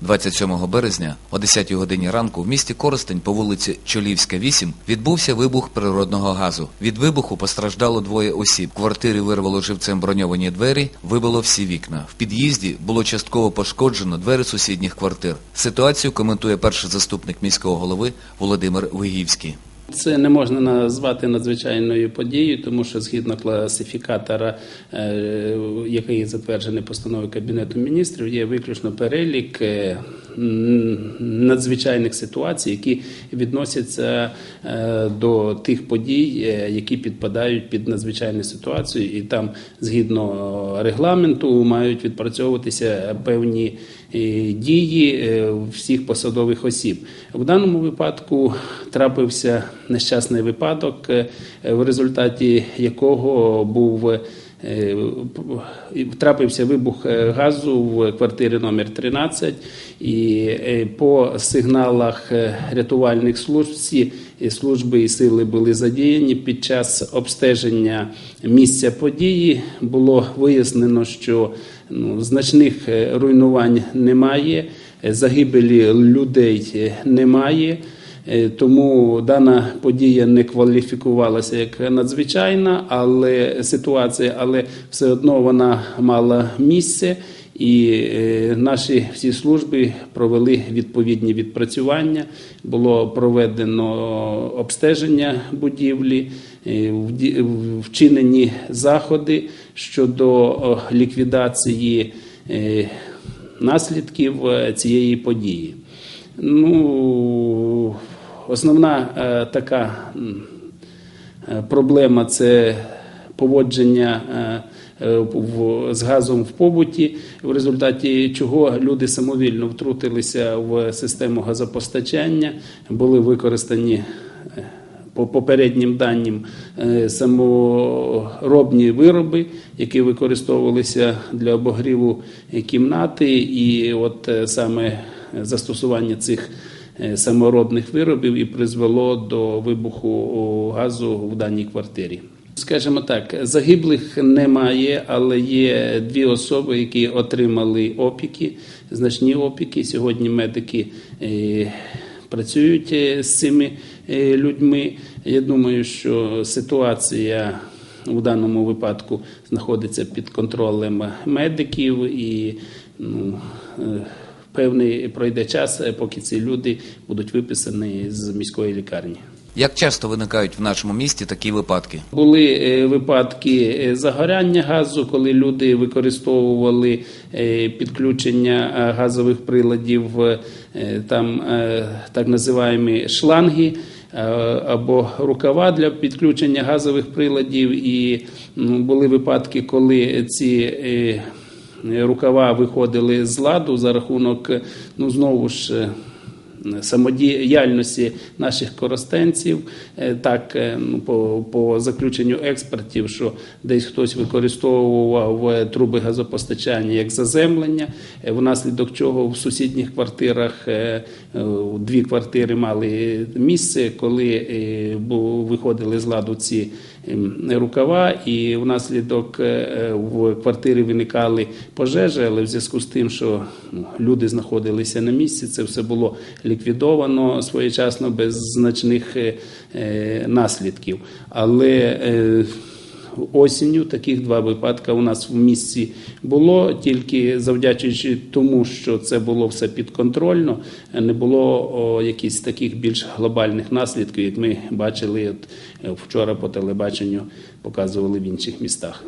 27 березня о 10 годині ранку в місті Коростень по вулиці Чолівська, 8 відбувся вибух природного газу. Від вибуху постраждало двоє осіб. В квартирі вирвало живцем броньовані двері, вибило всі вікна. В під'їзді було частково пошкоджено двері сусідніх квартир. Ситуацію коментує перший заступник міського голови Володимир Вигівський. Це не можна назвати надзвичайною подією, тому що згідно класифікатора, е, який затверджений постановою Кабінету міністрів, є виключно перелік е, надзвичайних ситуацій, які відносяться е, до тих подій, е, які підпадають під надзвичайну ситуацію, і там згідно регламенту мають відпрацьовуватися певні е, дії всіх посадових осіб. В даному випадку трапився нещасний випадок, в результаті якого був трапився вибух е, газу в квартирі номер 13 і е, по сигналах е, рятувальних служб всі служби і сили були задіяні під час обстеження місця події. Було вияснено, що ну, значних е, руйнувань немає, е, загибелі людей е, немає. Е, Тому дана подія не кваліфікувалася як надзвичайна, але ситуація, але все одно вона мала місце, і е, наші всі служби провели відповідні відпрацювання. Було проведено обстеження будівлі, е, вчинені заходи щодо ліквідації наслідків цієї події. Ну, основна е, така е, проблема це поводження е, е, в- з газом в побуті, в результаті чого люди самовільно втрутилися в систему газопостачання, були використані. е, По попереднім даним саморобні вироби, які використовувалися для обогріву кімнати, і от саме застосування цих саморобних виробів і призвело до вибуху газу в даній квартирі. Скажімо так, загиблих немає, але є дві особи, які отримали опіки, значні опіки. Сьогодні медики е, працюють е, з цими е, людьми. Я думаю, що ситуація у даному випадку знаходиться під контролем медиків і ну, е, певний пройде час, е, поки ці люди будуть виписані з міської лікарні. Як часто виникають в нашому місті такі випадки? Були е, випадки е, загоряння газу, коли люди використовували підключення газових приладів, там так називаємо шланги. Або рукава для підключення газових приладів, і були випадки, коли ці рукава виходили з ладу за рахунок, е, ну знову ж. е, самодіяльності наших коростенців, Е, так е, ну, по, по заключенню експертів, що десь хтось використовував е, труби газопостачання як заземлення, е, внаслідок чого в сусідніх квартирах е, е, дві квартири мали місце, коли е, виходили з ладу ці рукава, і внаслідок е, в квартирі виникали пожежі, але в зв'язку з тим, що ну, люди знаходилися на місці, це все було ліквідовано своєчасно без значних е, е, наслідків. Але е, Осінню таких два випадки у нас в місті було, тільки завдячуючи тому, що це було все підконтрольно, не було о, якихось таких більш глобальних наслідків, як ми бачили от, е, вчора по телебаченню, показували в інших містах.